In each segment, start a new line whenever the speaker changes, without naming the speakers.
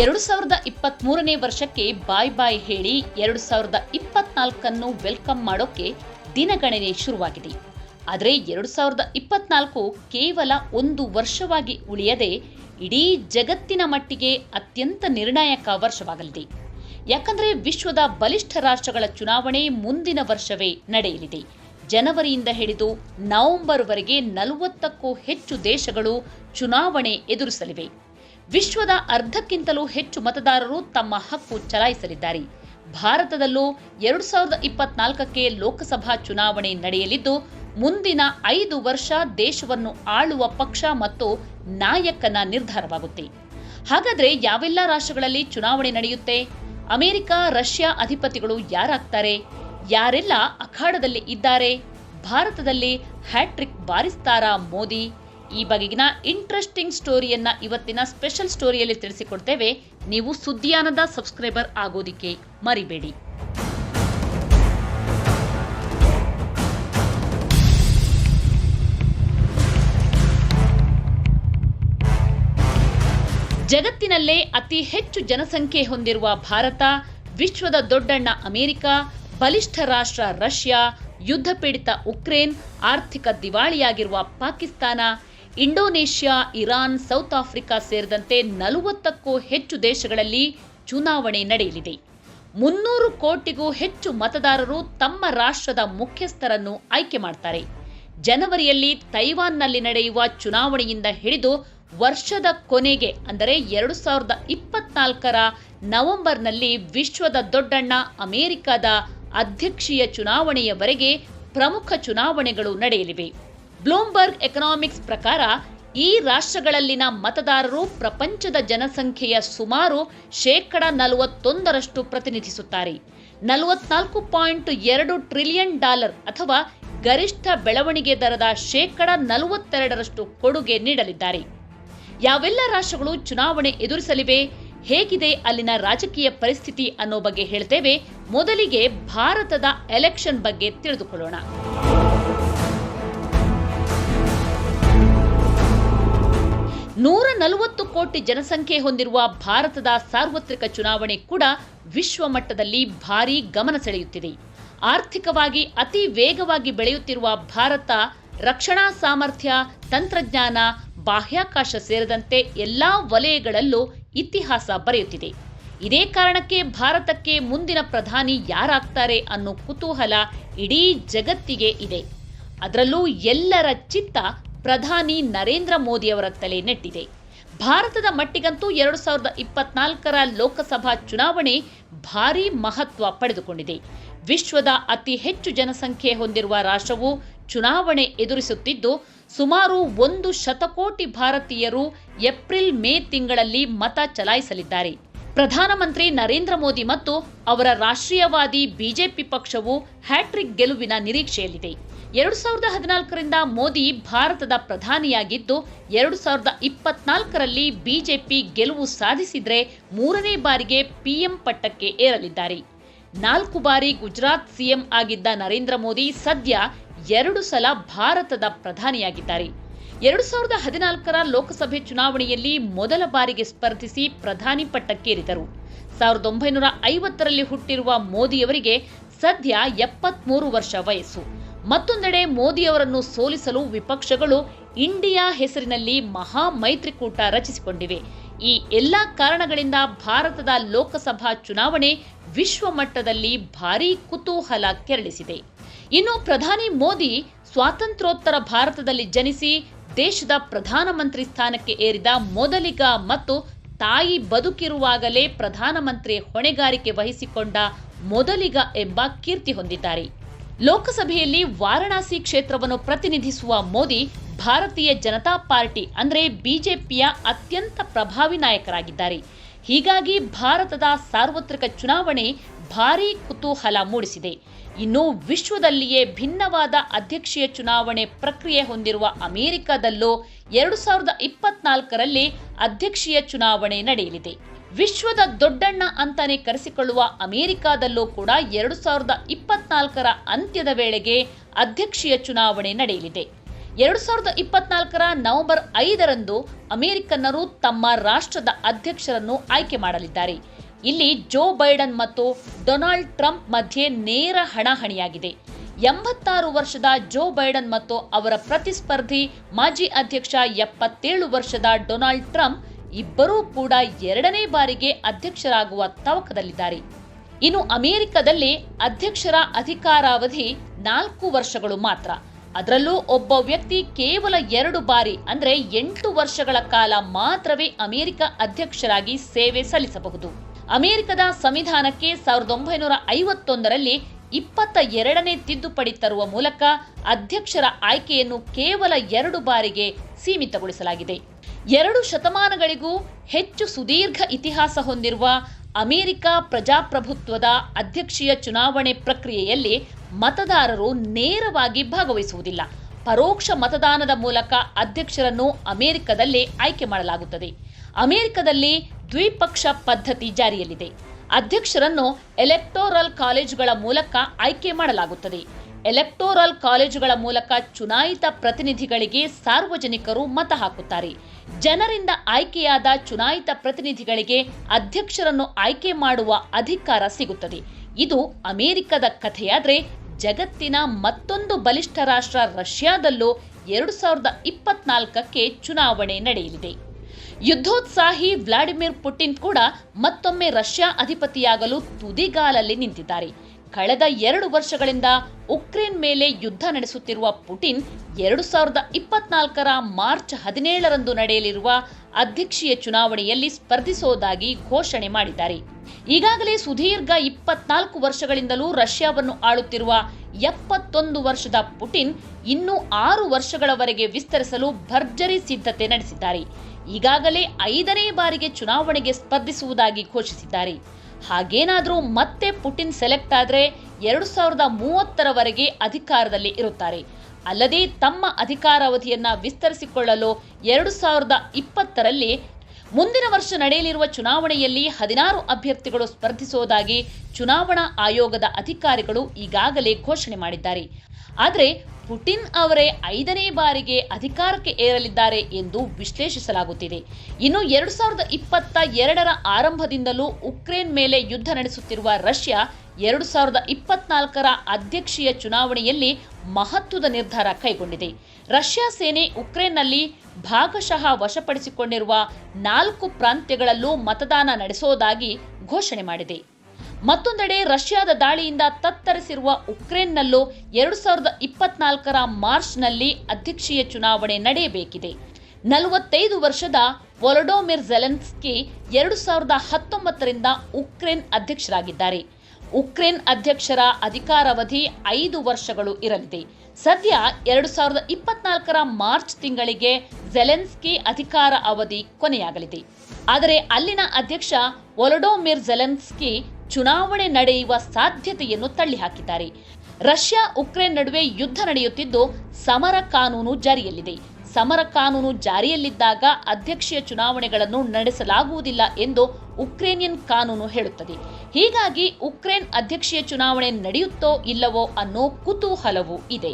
ಎರಡು ಸಾವಿರದ ಇಪ್ಪತ್ತ್ ಮೂರನೇ ವರ್ಷಕ್ಕೆ ಬಾಯ್ ಬಾಯ್ ಹೇಳಿ ಎರಡು ಸಾವಿರದ ಇಪ್ಪತ್ನಾಲ್ಕನ್ನು ವೆಲ್ಕಮ್ ಮಾಡೋಕೆ ದಿನಗಣನೆ ಶುರುವಾಗಿದೆ. ಆದರೆ ಎರಡು ಸಾವಿರದ ಇಪ್ಪತ್ನಾಲ್ಕು ಕೇವಲ ಒಂದು ವರ್ಷವಾಗಿ ಉಳಿಯದೆ ಇಡೀ ಜಗತ್ತಿನ ಮಟ್ಟಿಗೆ ಅತ್ಯಂತ ನಿರ್ಣಾಯಕ ವರ್ಷವಾಗಲಿದೆ. ಯಾಕಂದರೆ ವಿಶ್ವದ ಬಲಿಷ್ಠ ರಾಷ್ಟ್ರಗಳ ಚುನಾವಣೆ ಮುಂದಿನ ವರ್ಷವೇ ನಡೆಯಲಿದೆ. ಜನವರಿಯಿಂದ ಹಿಡಿದು ನವೆಂಬರ್ವರೆಗೆ ನಲವತ್ತಕ್ಕೂ ಹೆಚ್ಚು ದೇಶಗಳು ಚುನಾವಣೆ ಎದುರಿಸಲಿವೆ. ವಿಶ್ವದ ಅರ್ಧಕ್ಕಿಂತಲೂ ಹೆಚ್ಚು ಮತದಾರರು ತಮ್ಮ ಹಕ್ಕು ಚಲಾಯಿಸಲಿದ್ದಾರೆ. ಭಾರತದಲ್ಲೂ ಎರಡು ಸಾವಿರದ ಇಪ್ಪತ್ನಾಲ್ಕಕ್ಕೆ ಲೋಕಸಭಾ ಚುನಾವಣೆ ನಡೆಯಲಿದ್ದು, ಮುಂದಿನ ಐದು ವರ್ಷ ದೇಶವನ್ನು ಆಳುವ ಪಕ್ಷ ಮತ್ತು ನಾಯಕನ ನಿರ್ಧಾರವಾಗುತ್ತೆ. ಹಾಗಾದ್ರೆ ಯಾವೆಲ್ಲ ರಾಷ್ಟ್ರಗಳಲ್ಲಿ ಚುನಾವಣೆ ನಡೆಯುತ್ತೆ? ಅಮೆರಿಕ, ರಷ್ಯಾ ಅಧಿಪತಿಗಳು ಯಾರಾಗ್ತಾರೆ? ಯಾರೆಲ್ಲ ಅಖಾಡದಲ್ಲಿ ಇದ್ದಾರೆ? ಭಾರತದಲ್ಲಿ ಹ್ಯಾಟ್ರಿಕ್ ಬಾರಿಸ್ತಾರಾ ಮೋದಿ? ಈ ಬಗೆಗಿನ ಇಂಟ್ರೆಸ್ಟಿಂಗ್ ಸ್ಟೋರಿಯನ್ನ ಇವತ್ತಿನ ಸ್ಪೆಷಲ್ ಸ್ಟೋರಿಯಲ್ಲಿ ತಿಳಿಸಿಕೊಡ್ತೇವೆ. ನೀವು ಸುದ್ದಿಯಾನದ ಸಬ್ಸ್ಕ್ರೈಬರ್ ಆಗೋದಿಕ್ಕೆ ಮರಿಬೇಡಿ. ಜಗತ್ತಿನಲ್ಲೇ ಅತಿ ಹೆಚ್ಚು ಜನಸಂಖ್ಯೆ ಹೊಂದಿರುವ ಭಾರತ, ವಿಶ್ವದ ದೊಡ್ಡಣ್ಣ ಅಮೆರಿಕ, ಬಲಿಷ್ಠ ರಾಷ್ಟ್ರ ರಷ್ಯಾ ಯುದ್ಧ ಪೀಡಿತ ಉಕ್ರೇನ್, ಆರ್ಥಿಕ ದಿವಾಳಿಯಾಗಿರುವ Pakistan Indonesia, Iran, South Africa ಸೇರಿದಂತೆ ನಲವತ್ತಕ್ಕೂ ಹೆಚ್ಚು ದೇಶಗಳಲ್ಲಿ ಚುನಾವಣೆ ನಡೆಯಲಿದೆ. ಮುನ್ನೂರು ಕೋಟಿಗೂ ಹೆಚ್ಚು ಮತದಾರರು ತಮ್ಮ ರಾಷ್ಟ್ರದ ಮುಖ್ಯಸ್ಥರನ್ನು ಆಯ್ಕೆ ಮಾಡ್ತಾರೆ. ಜನವರಿಯಲ್ಲಿ ತೈವಾನ್ನಲ್ಲಿ ನಡೆಯುವ ಚುನಾವಣೆಯಿಂದ ಹಿಡಿದು ವರ್ಷದ ಕೊನೆಗೆ, ಅಂದರೆ ಎರಡು ಸಾವಿರದ ಇಪ್ಪತ್ನಾಲ್ಕರ ನವೆಂಬರ್ನಲ್ಲಿ ವಿಶ್ವದ ದೊಡ್ಡಣ್ಣ ಅಮೆರಿಕದ ಅಧ್ಯಕ್ಷೀಯ ಚುನಾವಣೆಯವರೆಗೆ ಪ್ರಮುಖ ಚುನಾವಣೆಗಳು ನಡೆಯಲಿವೆ. ಬ್ಲೂಮ್ಬರ್ಗ್ ಎಕನಾಮಿಕ್ಸ್ ಪ್ರಕಾರ, ಈ ರಾಷ್ಟ್ರಗಳಲ್ಲಿನ ಮತದಾರರು ಪ್ರಪಂಚದ ಜನಸಂಖ್ಯೆಯ ಸುಮಾರು ಶೇಕಡ ನಲವತ್ತೊಂದರಷ್ಟು ಪ್ರತಿನಿಧಿಸುತ್ತಾರೆ. ನಲವತ್ನಾಲ್ಕು ಪಾಯಿಂಟ್ ಎರಡು ಟ್ರಿಲಿಯನ್ ಡಾಲರ್ ಅಥವಾ ಗರಿಷ್ಠ ಬೆಳವಣಿಗೆ ದರದ ಶೇಕಡ ನಲವತ್ತೆರಡರಷ್ಟು ಕೊಡುಗೆ ನೀಡಲಿದ್ದಾರೆ. ಯಾವೆಲ್ಲ ರಾಷ್ಟ್ರಗಳು ಚುನಾವಣೆ ಎದುರಿಸಲಿವೆ, ಹೇಗಿದೆ ಅಲ್ಲಿನ ರಾಜಕೀಯ ಪರಿಸ್ಥಿತಿ ಅನ್ನೋ ಬಗ್ಗೆ ಹೇಳ್ತೇವೆ. ಮೊದಲಿಗೆ ಭಾರತದ ಎಲೆಕ್ಷನ್ ಬಗ್ಗೆ ತಿಳಿದುಕೊಳ್ಳೋಣ. ನೂರ ನಲವತ್ತು ಕೋಟಿ ಜನಸಂಖ್ಯೆ ಹೊಂದಿರುವ ಭಾರತದ ಸಾರ್ವತ್ರಿಕ ಚುನಾವಣೆ ಕೂಡ ವಿಶ್ವ ಮಟ್ಟದಲ್ಲಿ ಭಾರೀ ಗಮನ ಸೆಳೆಯುತ್ತಿದೆ. ಆರ್ಥಿಕವಾಗಿ ಅತಿ ವೇಗವಾಗಿ ಬೆಳೆಯುತ್ತಿರುವ ಭಾರತ, ರಕ್ಷಣಾ ಸಾಮರ್ಥ್ಯ, ತಂತ್ರಜ್ಞಾನ, ಬಾಹ್ಯಾಕಾಶ ಸೇರಿದಂತೆ ಎಲ್ಲಾ ವಲಯಗಳಲ್ಲೂ ಇತಿಹಾಸ ಬರೆಯುತ್ತಿದೆ. ಇದೇ ಕಾರಣಕ್ಕೆ ಭಾರತಕ್ಕೆ ಮುಂದಿನ ಪ್ರಧಾನಿ ಯಾರಾಗ್ತಾರೆ ಅನ್ನೋ ಕುತೂಹಲ ಇಡೀ ಜಗತ್ತಿಗೆ ಇದೆ. ಅದರಲ್ಲೂ ಎಲ್ಲರ ಚಿತ್ತ ಪ್ರಧಾನಿ ನರೇಂದ್ರ ಮೋದಿಯವರ ತಲೆ ನೆಟ್ಟಿದೆ. ಭಾರತದ ಮಟ್ಟಿಗಂತೂ ಎರಡು ಸಾವಿರದ ಇಪ್ಪತ್ನಾಲ್ಕರ ಲೋಕಸಭಾ ಚುನಾವಣೆ ಭಾರೀ ಮಹತ್ವ ಪಡೆದುಕೊಂಡಿದೆ. ವಿಶ್ವದ ಅತಿ ಹೆಚ್ಚು ಜನಸಂಖ್ಯೆ ಹೊಂದಿರುವ ರಾಷ್ಟ್ರವು ಚುನಾವಣೆ ಎದುರಿಸುತ್ತಿದ್ದು, ಸುಮಾರು ಒಂದು ಶತಕೋಟಿ ಭಾರತೀಯರು ಏಪ್ರಿಲ್ ಮೇ ತಿಂಗಳಲ್ಲಿ ಮತ ಚಲಾಯಿಸಲಿದ್ದಾರೆ. ಪ್ರಧಾನಮಂತ್ರಿ ನರೇಂದ್ರ ಮೋದಿ ಮತ್ತು ಅವರ ರಾಷ್ಟ್ರೀಯವಾದಿ ಬಿಜೆಪಿ ಪಕ್ಷವು ಹ್ಯಾಟ್ರಿಕ್ ಗೆಲುವಿನ ನಿರೀಕ್ಷೆಯಲ್ಲಿದೆ. ಎರಡು ಸಾವಿರದ ಹದಿನಾಲ್ಕರಿಂದ ಮೋದಿ ಭಾರತದ ಪ್ರಧಾನಿಯಾಗಿದ್ದು, ಎರಡು ಸಾವಿರದ ಇಪ್ಪತ್ನಾಲ್ಕರಲ್ಲಿ ಬಿಜೆಪಿ ಗೆಲುವು ಸಾಧಿಸಿದರೆ ಮೂರನೇ ಬಾರಿಗೆ ಪಿಎಂ ಪಟ್ಟಕ್ಕೆ ಏರಲಿದ್ದಾರೆ. ನಾಲ್ಕು ಬಾರಿ ಗುಜರಾತ್ ಸಿಎಂ ಆಗಿದ್ದ ನರೇಂದ್ರ ಮೋದಿ ಸದ್ಯ ಎರಡು ಸಲ ಭಾರತದ ಪ್ರಧಾನಿಯಾಗಿದ್ದಾರೆ. ಎರಡು ಸಾವಿರದ ಹದಿನಾಲ್ಕರ ಲೋಕಸಭೆ ಚುನಾವಣೆಯಲ್ಲಿ ಮೊದಲ ಬಾರಿಗೆ ಸ್ಪರ್ಧಿಸಿ ಪ್ರಧಾನಿ ಪಟ್ಟಕ್ಕೇರಿದರು. ಸಾವಿರದ ಒಂಬೈನೂರ ಐವತ್ತರಲ್ಲಿ ಹುಟ್ಟಿರುವ ಮೋದಿಯವರಿಗೆ ಸದ್ಯ ಎಪ್ಪತ್ಮೂರು ವರ್ಷ ವಯಸ್ಸು. ಮತ್ತೊಂದೆಡೆ ಮೋದಿಯವರನ್ನು ಸೋಲಿಸಲು ವಿಪಕ್ಷಗಳು ಇಂಡಿಯಾ ಹೆಸರಿನಲ್ಲಿ ಮಹಾ ಮೈತ್ರಿಕೂಟ ರಚಿಸಿಕೊಂಡಿವೆ. ಈ ಎಲ್ಲ ಕಾರಣಗಳಿಂದ ಭಾರತದ ಲೋಕಸಭಾ ಚುನಾವಣೆ ವಿಶ್ವ ಮಟ್ಟದಲ್ಲಿ ಭಾರೀ ಕುತೂಹಲ ಕೆರಳಿಸಿದೆ. ಇನ್ನು ಪ್ರಧಾನಿ ಮೋದಿ ಸ್ವಾತಂತ್ರ್ಯೋತ್ತರ ಭಾರತದಲ್ಲಿ ಜನಿಸಿ ದೇಶದ ಪ್ರಧಾನಮಂತ್ರಿ ಸ್ಥಾನಕ್ಕೆ ಏರಿದ ಮೊದಲಿಗ ಮತ್ತು ತಾಯಿ ಬದುಕಿರುವಾಗಲೇ ಪ್ರಧಾನಮಂತ್ರಿ ಹೊಣೆಗಾರಿಕೆ ವಹಿಸಿಕೊಂಡ ಮೊದಲಿಗ ಎಂಬ ಕೀರ್ತಿ ಹೊಂದಿದ್ದಾರೆ. ಲೋಕಸಭೆಯಲ್ಲಿ ವಾರಣಾಸಿ ಕ್ಷೇತ್ರವನ್ನು ಪ್ರತಿನಿಧಿಸುವ ಮೋದಿ ಭಾರತೀಯ ಜನತಾ ಪಾರ್ಟಿ ಅಂದರೆ ಬಿಜೆಪಿಯ ಅತ್ಯಂತ ಪ್ರಭಾವಿ ನಾಯಕರಾಗಿದ್ದಾರೆ. ಹೀಗಾಗಿ ಭಾರತದ ಸಾರ್ವತ್ರಿಕ ಚುನಾವಣೆ ಭಾರೀ ಕುತೂಹಲ ಮೂಡಿಸಿದೆ. ಇನ್ನು ವಿಶ್ವದಲ್ಲಿಯೇ ಭಿನ್ನವಾದ ಅಧ್ಯಕ್ಷೀಯ ಚುನಾವಣೆ ಪ್ರಕ್ರಿಯೆ ಹೊಂದಿರುವ ಅಮೆರಿಕದಲ್ಲೂ ಎರಡು ಸಾವಿರದ ಇಪ್ಪತ್ನಾಲ್ಕರಲ್ಲಿ ಅಧ್ಯಕ್ಷೀಯ ಚುನಾವಣೆ ನಡೆಯಲಿದೆ. ವಿಶ್ವದ ದೊಡ್ಡಣ್ಣ ಅಂತಾನೆ ಕರೆಸಿಕೊಳ್ಳುವ ಅಮೆರಿಕಾದಲ್ಲೂ ಕೂಡ ಎರಡು ಸಾವಿರದ ಇಪ್ಪತ್ನಾಲ್ಕರ ಅಂತ್ಯದ ವೇಳೆಗೆ ಅಧ್ಯಕ್ಷೀಯ ಚುನಾವಣೆ ನಡೆಯಲಿದೆ. ಎರಡು ಸಾವಿರದ ಇಪ್ಪತ್ನಾಲ್ಕರ ನವೆಂಬರ್ ಐದರಂದು ಅಮೆರಿಕನ್ನರು ತಮ್ಮ ರಾಷ್ಟ್ರದ ಅಧ್ಯಕ್ಷರನ್ನು ಆಯ್ಕೆ ಮಾಡಲಿದ್ದಾರೆ. ಇಲ್ಲಿ ಜೋ ಬೈಡನ್ ಮತ್ತು ಡೊನಾಲ್ಡ್ ಟ್ರಂಪ್ ಮಧ್ಯೆ ನೇರ ಹಣಾಹಣಿಯಾಗಿದೆ. ಎಂಬತ್ತಾರು ವರ್ಷದ ಜೋ ಬೈಡನ್ ಮತ್ತು ಅವರ ಪ್ರತಿಸ್ಪರ್ಧಿ ಮಾಜಿ ಅಧ್ಯಕ್ಷ ಎಪ್ಪತ್ತೇಳು ವರ್ಷದ ಡೊನಾಲ್ಡ್ ಟ್ರಂಪ್ ಇಬ್ಬರೂ ಕೂಡ ಎರಡನೇ ಬಾರಿಗೆ ಅಧ್ಯಕ್ಷರಾಗುವ ತವಕದಲ್ಲಿದ್ದಾರೆ. ಇನ್ನು ಅಮೆರಿಕದಲ್ಲಿ ಅಧ್ಯಕ್ಷರ ಅಧಿಕಾರಾವಧಿ ನಾಲ್ಕು ವರ್ಷಗಳು ಮಾತ್ರ. ಅದರಲ್ಲೂ ಒಬ್ಬ ವ್ಯಕ್ತಿ ಕೇವಲ ಎರಡು ಬಾರಿ, ಅಂದ್ರೆ ಎಂಟು ವರ್ಷಗಳ ಕಾಲ ಮಾತ್ರವೇ ಅಮೆರಿಕ ಅಧ್ಯಕ್ಷರಾಗಿ ಸೇವೆ ಸಲ್ಲಿಸಬಹುದು. ಅಮೆರಿಕದ ಸಂವಿಧಾನಕ್ಕೆ ಸಾವಿರದ ಒಂಬೈನೂರ ಐವತ್ತೊಂದರಲ್ಲಿ ಇಪ್ಪತ್ತ ಎರಡನೇ ತಿದ್ದುಪಡಿ ತರುವ ಮೂಲಕ ಅಧ್ಯಕ್ಷರ ಆಯ್ಕೆಯನ್ನು ಕೇವಲ ಎರಡು ಬಾರಿಗೆ ಸೀಮಿತಗೊಳಿಸಲಾಗಿದೆ. ಎರಡು ಶತಮಾನಗಳಿಗೂ ಹೆಚ್ಚು ಸುದೀರ್ಘ ಇತಿಹಾಸ ಹೊಂದಿರುವ ಅಮೆರಿಕ ಪ್ರಜಾಪ್ರಭುತ್ವದ ಅಧ್ಯಕ್ಷೀಯ ಚುನಾವಣೆ ಪ್ರಕ್ರಿಯೆಯಲ್ಲಿ ಮತದಾರರು ನೇರವಾಗಿ ಭಾಗವಹಿಸುವುದಿಲ್ಲ. ಪರೋಕ್ಷ ಮತದಾನದ ಮೂಲಕ ಅಧ್ಯಕ್ಷರನ್ನು ಅಮೆರಿಕದಲ್ಲೇ ಆಯ್ಕೆ ಮಾಡಲಾಗುತ್ತದೆ. ಅಮೆರಿಕದಲ್ಲಿ ದ್ವಿಪಕ್ಷ ಪದ್ಧತಿ ಜಾರಿಯಲ್ಲಿದೆ. ಅಧ್ಯಕ್ಷರನ್ನು ಎಲೆಕ್ಟೋರಲ್ ಕಾಲೇಜುಗಳ ಮೂಲಕ ಆಯ್ಕೆ ಮಾಡಲಾಗುತ್ತದೆ. ಎಲೆಕ್ಟೋರಲ್ ಕಾಲೇಜುಗಳ ಮೂಲಕ ಚುನಾಯಿತ ಪ್ರತಿನಿಧಿಗಳಿಗೆ ಸಾರ್ವಜನಿಕರು ಮತ ಹಾಕುತ್ತಾರೆ. ಜನರಿಂದ ಆಯ್ಕೆಯಾದ ಚುನಾಯಿತ ಪ್ರತಿನಿಧಿಗಳಿಗೆ ಅಧ್ಯಕ್ಷರನ್ನು ಆಯ್ಕೆ ಮಾಡುವ ಅಧಿಕಾರ ಸಿಗುತ್ತದೆ. ಇದು ಅಮೆರಿಕದ ಕಥೆಯಾದರೆ, ಜಗತ್ತಿನ ಮತ್ತೊಂದು ಬಲಿಷ್ಠ ರಾಷ್ಟ್ರ ರಷ್ಯಾದಲ್ಲೂ ಎರಡು ಸಾವಿರದ ಇಪ್ಪತ್ನಾಲ್ಕಕ್ಕೆ ಚುನಾವಣೆ ನಡೆಯಲಿದೆ. ಯುದ್ಧೋತ್ಸಾಹಿ ವ್ಲಾಡಿಮಿರ್ ಪುಟಿನ್ ಕೂಡ ಮತ್ತೊಮ್ಮೆ ರಷ್ಯಾ ಅಧಿಪತಿಯಾಗಲು ತುದಿಗಾಲಲ್ಲಿ ನಿಂತಿದ್ದಾರೆ. ಕಳೆದ ಎರಡು ವರ್ಷಗಳಿಂದ ಉಕ್ರೇನ್ ಮೇಲೆ ಯುದ್ಧ ನಡೆಸುತ್ತಿರುವ ಪುಟಿನ್ ಎರಡು ಸಾವಿರದ ಇಪ್ಪತ್ನಾಲ್ಕರ ಮಾರ್ಚ್ ಹದಿನೇಳರಂದು ನಡೆಯಲಿರುವ ಅಧ್ಯಕ್ಷೀಯ ಚುನಾವಣೆಯಲ್ಲಿ ಸ್ಪರ್ಧಿಸೋದಾಗಿ ಘೋಷಣೆ ಮಾಡಿದ್ದಾರೆ. ಈಗಾಗಲೇ ಸುದೀರ್ಘ ಇಪ್ಪತ್ನಾಲ್ಕು ವರ್ಷಗಳಿಂದಲೂ ರಷ್ಯಾವನ್ನು ಆಳುತ್ತಿರುವ ಎಪ್ಪತ್ತೊಂದು ವರ್ಷದ ಪುಟಿನ್ ಇನ್ನೂ ಆರು ವರ್ಷಗಳವರೆಗೆ ವಿಸ್ತರಿಸಲು ಭರ್ಜರಿ ಸಿದ್ಧತೆ ನಡೆಸಿದ್ದಾರೆ. ಈಗಾಗಲೇ ಐದನೇ ಬಾರಿಗೆ ಚುನಾವಣೆಗೆ ಸ್ಪರ್ಧಿಸುವುದಾಗಿ ಘೋಷಿಸಿದ್ದಾರೆ. ಹಾಗೇನಾದರೂ ಮತ್ತೆ ಪುಟಿನ್ ಸೆಲೆಕ್ಟ್ ಆದರೆ ಎರಡು ಸಾವಿರದ ಮೂವತ್ತರವರೆಗೆ ಅಧಿಕಾರದಲ್ಲಿ ಇರುತ್ತಾರೆ. ಅಲ್ಲದೆ ತಮ್ಮ ಅಧಿಕಾರಾವಧಿಯನ್ನ ವಿಸ್ತರಿಸಿಕೊಳ್ಳಲು ಎರಡು ಸಾವಿರದ ಇಪ್ಪತ್ತರಲ್ಲಿ ಮುಂದಿನ ವರ್ಷ ನಡೆಯಲಿರುವ ಚುನಾವಣೆಯಲ್ಲಿ ಹದಿನಾರು ಅಭ್ಯರ್ಥಿಗಳು ಸ್ಪರ್ಧಿಸುವುದಾಗಿ ಚುನಾವಣಾ ಆಯೋಗದ ಅಧಿಕಾರಿಗಳು ಈಗಾಗಲೇ ಘೋಷಣೆ ಮಾಡಿದ್ದಾರೆ. ಆದರೆ ಪುಟಿನ್ ಅವರೇ ಐದನೇ ಬಾರಿಗೆ ಅಧಿಕಾರಕ್ಕೆ ಏರಲಿದ್ದಾರೆ ಎಂದು ವಿಶ್ಲೇಷಿಸಲಾಗುತ್ತಿದೆ. ಇನ್ನು ಎರಡು ಸಾವಿರದ ಇಪ್ಪತ್ತ ಎರಡರ ಆರಂಭದಿಂದಲೂ ಉಕ್ರೇನ್ ಮೇಲೆ ಯುದ್ಧ ನಡೆಸುತ್ತಿರುವ ರಷ್ಯಾ ಎರಡು ಸಾವಿರದ ಇಪ್ಪತ್ನಾಲ್ಕರ ಅಧ್ಯಕ್ಷೀಯ ಚುನಾವಣೆಯಲ್ಲಿ ಮಹತ್ವದ ನಿರ್ಧಾರ ಕೈಗೊಂಡಿದೆ. ರಷ್ಯಾ ಸೇನೆ ಉಕ್ರೇನ್ನಲ್ಲಿ ಭಾಗಶಃ ವಶಪಡಿಸಿಕೊಂಡಿರುವ ನಾಲ್ಕು ಪ್ರಾಂತ್ಯಗಳಲ್ಲೂ ಮತದಾನ ನಡೆಸೋದಾಗಿ ಘೋಷಣೆ ಮಾಡಿದೆ. ಮತ್ತೊಂದೆಡೆ ರಷ್ಯಾದ ದಾಳಿಯಿಂದ ತತ್ತರಿಸಿರುವ ಉಕ್ರೇನ್ನಲ್ಲೂ ಎರಡು ಸಾವಿರದ ಇಪ್ಪತ್ನಾಲ್ಕರ ಮಾರ್ಚ್ನಲ್ಲಿ ಅಧ್ಯಕ್ಷೀಯ ಚುನಾವಣೆ ನಡೆಯಬೇಕಿದೆ. ನಲವತ್ತೈದು ವರ್ಷದ ವೊಲಡೋಮಿರ್ ಜೆಲೆನ್ಸ್ಕಿ ಎರಡು ಸಾವಿರದ ಹತ್ತೊಂಬತ್ತರಿಂದ ಉಕ್ರೇನ್ ಅಧ್ಯಕ್ಷರಾಗಿದ್ದಾರೆ. ಉಕ್ರೇನ್ ಅಧ್ಯಕ್ಷರ ಅಧಿಕಾರಾವಧಿ ಐದು ವರ್ಷಗಳು ಇರಲಿದೆ. ಸದ್ಯ ಎರಡು ಸಾವಿರದ ಇಪ್ಪತ್ನಾಲ್ಕರ ಮಾರ್ಚ್ ತಿಂಗಳಿಗೆ ಜೆಲೆನ್ಸ್ಕಿ ಅಧಿಕಾರ ಅವಧಿ ಕೊನೆಯಾಗಲಿದೆ. ಆದರೆ ಅಲ್ಲಿನ ಅಧ್ಯಕ್ಷ ವೊಲಡೋಮಿರ್ ಜೆಲೆನ್ಸ್ಕಿ ಚುನಾವಣೆ ನಡೆಯುವ ಸಾಧ್ಯತೆಯನ್ನು ತಳ್ಳಿಹಾಕಿದ್ದಾರೆ. ರಷ್ಯಾ ಉಕ್ರೇನ್ ನಡುವೆ ಯುದ್ಧ ನಡೆಯುತ್ತಿದ್ದು ಸಮರ ಕಾನೂನು ಜಾರಿಯಲ್ಲಿದೆ. ಸಮರ ಕಾನೂನು ಜಾರಿಯಲ್ಲಿದ್ದಾಗ ಅಧ್ಯಕ್ಷೀಯ ಚುನಾವಣೆಗಳನ್ನು ನಡೆಸಲಾಗುವುದಿಲ್ಲ ಎಂದು ಉಕ್ರೇನಿಯನ್ ಕಾನೂನು ಹೇಳುತ್ತದೆ. ಹೀಗಾಗಿ ಉಕ್ರೇನ್ ಅಧ್ಯಕ್ಷೀಯ ಚುನಾವಣೆ ನಡೆಯುತ್ತೋ ಇಲ್ಲವೋ ಅನ್ನೋ ಕುತೂಹಲವೂ ಇದೆ.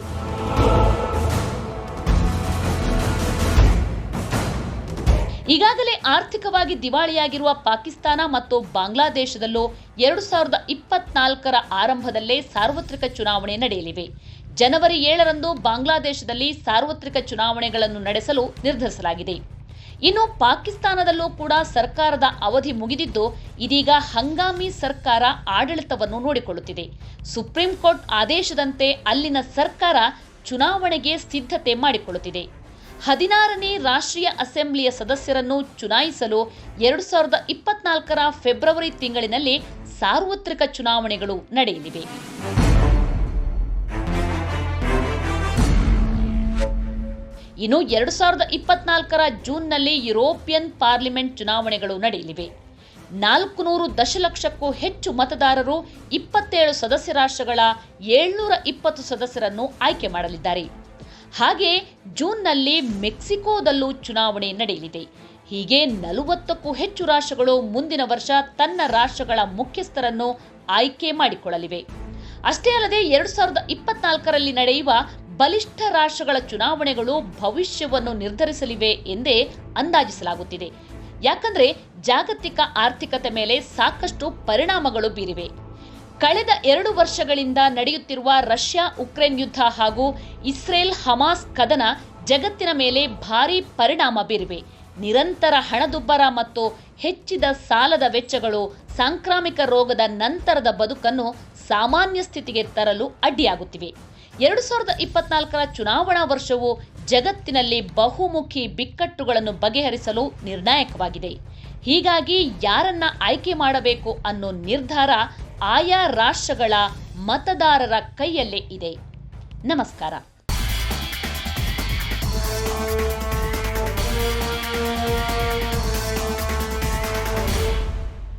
ಈಗಾಗಲೇ ಆರ್ಥಿಕವಾಗಿ ದಿವಾಳಿಯಾಗಿರುವ ಪಾಕಿಸ್ತಾನ ಮತ್ತು ಬಾಂಗ್ಲಾದೇಶದಲ್ಲೂ ಎರಡು ಸಾವಿರದ ಇಪ್ಪತ್ನಾಲ್ಕರ ಆರಂಭದಲ್ಲೇ ಸಾರ್ವತ್ರಿಕ ಚುನಾವಣೆ ನಡೆಯಲಿವೆ. ಜನವರಿ ಏಳರಂದು ಬಾಂಗ್ಲಾದೇಶದಲ್ಲಿ ಸಾರ್ವತ್ರಿಕ ಚುನಾವಣೆಗಳನ್ನು ನಡೆಸಲು ನಿರ್ಧರಿಸಲಾಗಿದೆ. ಇನ್ನು ಪಾಕಿಸ್ತಾನದಲ್ಲೂ ಕೂಡ ಸರ್ಕಾರದ ಅವಧಿ ಮುಗಿದಿದ್ದು, ಇದೀಗ ಹಂಗಾಮಿ ಸರ್ಕಾರ ಆಡಳಿತವನ್ನು ನೋಡಿಕೊಳ್ಳುತ್ತಿದೆ. ಸುಪ್ರೀಂ ಕೋರ್ಟ್ ಆದೇಶದಂತೆ ಅಲ್ಲಿನ ಸರ್ಕಾರ ಚುನಾವಣೆಗೆ ಸಿದ್ಧತೆ ಮಾಡಿಕೊಳ್ಳುತ್ತಿದೆ. ಹದಿನಾರನೇ ರಾಷ್ಟ್ರೀಯ ಅಸೆಂಬ್ಲಿಯ ಸದಸ್ಯರನ್ನು ಚುನಾಯಿಸಲು ಎರಡು ಸಾವಿರದ ಇಪ್ಪತ್ನಾಲ್ಕರ ಫೆಬ್ರವರಿ ತಿಂಗಳಿನಲ್ಲಿ ಸಾರ್ವತ್ರಿಕ ಚುನಾವಣೆಗಳು ನಡೆಯಲಿವೆ. ಇನ್ನು ಎರಡು ಸಾವಿರದ ಇಪ್ಪತ್ನಾಲ್ಕರ ಜೂನ್ನಲ್ಲಿ ಯುರೋಪಿಯನ್ ಪಾರ್ಲಿಮೆಂಟ್ ಚುನಾವಣೆಗಳು ನಡೆಯಲಿವೆ. ನಾಲ್ಕು ನೂರು ದಶಲಕ್ಷಕ್ಕೂ ಹೆಚ್ಚು ಮತದಾರರು ಇಪ್ಪತ್ತೇಳು ಸದಸ್ಯ ರಾಷ್ಟ್ರಗಳ ಏಳ್ನೂರ ಇಪ್ಪತ್ತು ಸದಸ್ಯರನ್ನು ಆಯ್ಕೆ ಮಾಡಲಿದ್ದಾರೆ. ಹಾಗೆ ಜೂನ್ನಲ್ಲಿ ಮೆಕ್ಸಿಕೋದಲ್ಲೂ ಚುನಾವಣೆ ನಡೆಯಲಿದೆ. ಹೀಗೆ ನಲವತ್ತಕ್ಕೂ ಹೆಚ್ಚು ರಾಷ್ಟ್ರಗಳು ಮುಂದಿನ ವರ್ಷ ತನ್ನ ರಾಷ್ಟ್ರಗಳ ಮುಖ್ಯಸ್ಥರನ್ನು ಆಯ್ಕೆ ಮಾಡಿಕೊಳ್ಳಲಿವೆ. ಅಷ್ಟೇ ಅಲ್ಲದೆ ಎರಡು ಸಾವಿರದ ಇಪ್ಪತ್ನಾಲ್ಕರಲ್ಲಿ ನಡೆಯುವ ಬಲಿಷ್ಠ ರಾಷ್ಟ್ರಗಳ ಚುನಾವಣೆಗಳು ಭವಿಷ್ಯವನ್ನು ನಿರ್ಧರಿಸಲಿವೆ ಎಂದೇ ಅಂದಾಜಿಸಲಾಗುತ್ತಿದೆ. ಯಾಕಂದ್ರೆ ಜಾಗತಿಕ ಆರ್ಥಿಕತೆ ಮೇಲೆ ಸಾಕಷ್ಟು ಪರಿಣಾಮಗಳು ಬೀರಿವೆ. ಕಳೆದ ಎರಡು ವರ್ಷಗಳಿಂದ ನಡೆಯುತ್ತಿರುವ ರಷ್ಯಾ ಉಕ್ರೇನ್ ಯುದ್ಧ ಹಾಗೂ ಇಸ್ರೇಲ್ ಹಮಾಸ್ ಕದನ ಜಗತ್ತಿನ ಮೇಲೆ ಭಾರೀ ಪರಿಣಾಮ ಬೀರಿವೆ. ನಿರಂತರ ಹಣದುಬ್ಬರ ಮತ್ತು ಹೆಚ್ಚಿದ ಸಾಲದ ವೆಚ್ಚಗಳು ಸಾಂಕ್ರಾಮಿಕ ರೋಗದ ನಂತರದ ಬದುಕನ್ನು ಸಾಮಾನ್ಯ ಸ್ಥಿತಿಗೆ ತರಲು ಅಡ್ಡಿಯಾಗುತ್ತಿವೆ. ಎರಡು ಸಾವಿರದ ಇಪ್ಪತ್ನಾಲ್ಕರ ಚುನಾವಣಾ ವರ್ಷವು ಜಗತ್ತಿನಲ್ಲಿ ಬಹುಮುಖಿ ಬಿಕ್ಕಟ್ಟುಗಳನ್ನು ಬಗೆಹರಿಸಲು ನಿರ್ಣಾಯಕವಾಗಿದೆ. ಹೀಗಾಗಿ ಯಾರನ್ನ ಆಯ್ಕೆ ಮಾಡಬೇಕು ಅನ್ನೋ ನಿರ್ಧಾರ ಆಯಾ ರಾಷ್ಟ್ರಗಳ ಮತದಾರರ ಕೈಯಲ್ಲೇ ಇದೆ. ನಮಸ್ಕಾರ.